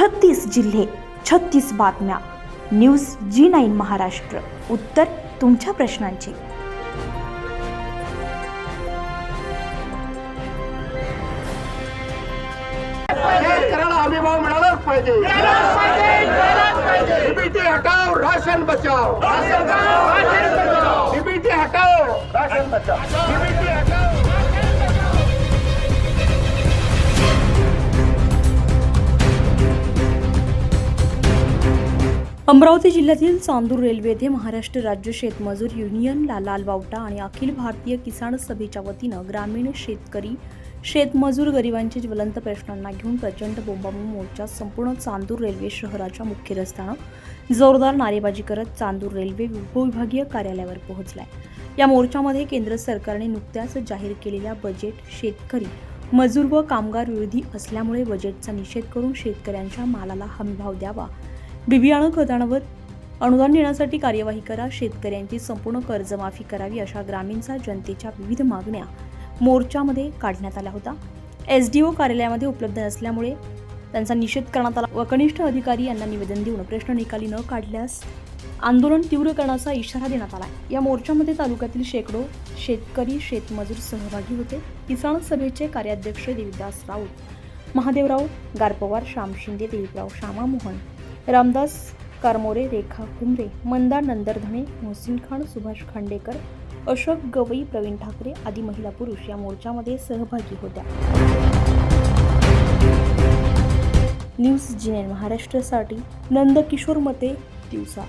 छत्तीस जिल्हे छत्तीस बातम्या. News G nine Maharashtra. उत्तर तुमच्या प्रश्नांची. शेतकऱ्याला हमी भाव मिळालाच पाहिजे. डीबीटी हटाव राशन बचाव डीबीटी हटाव राशन बचाव डीबीटी हटाव अमरावती जिल्ह्यातील चांदूर रेल्वे येथे महाराष्ट्र राज्य शेतमजूर युनियनला लाल बावटा आणि अखिल भारतीय किसान सभेच्या वतीनं ग्रामीण शेतकरी शेतमजूर गरिबांचे ज्वलंत प्रश्नांना घेऊन प्रचंड बोंबाबोंब मोर्चा संपूर्ण चांदूर रेल्वे शहराच्या मुख्य रस्त्यानं जोरदार नारेबाजी करत चांदूर रेल्वे उपविभागीय कार्यालयावर पोहोचलाय. या मोर्चामध्ये केंद्र सरकारने नुकत्याच जाहीर केलेल्या बजेट शेतकरी मजूर व कामगार विरोधी असल्यामुळे बजेटचा निषेध करून शेतकऱ्यांच्या मालाला हमीभाव द्यावा बिबियाणं खतांवर अनुदान देण्यासाठी कार्यवाही करा शेतकऱ्यांची संपूर्ण कर्जमाफी करावी अशा ग्रामीणचा जनतेच्या विविध मागण्या मोर्चामध्ये काढण्यात आल्या होता. एस डी ओ कार्यालयामध्ये उपलब्ध नसल्यामुळे त्यांचा निषेध करण्यात आला. व कनिष्ठ अधिकारी यांना निवेदन देऊन प्रश्न निकाली न काढल्यास आंदोलन तीव्र करण्याचा इशारा देण्यात आला. या मोर्चामध्ये तालुक्यातील शेकडो शेतकरी शेतमजूर सहभागी होते. किसान सभेचे कार्याध्यक्ष देवीदास राऊत महादेवराव गारपवार श्याम शिंदे देवीराव श्यामा मोहन रामदास कारमोरे रेखा कुंभरे मंदा नंदरधणे मोहसिन खान सुभाष खांडेकर अशोक गवई प्रवीण ठाकरे आदी महिला पुरुष या मोर्चामध्ये सहभागी होत्या. न्यूज जिनेन महाराष्ट्रासाठी नंदकिशोर मते दिवसा.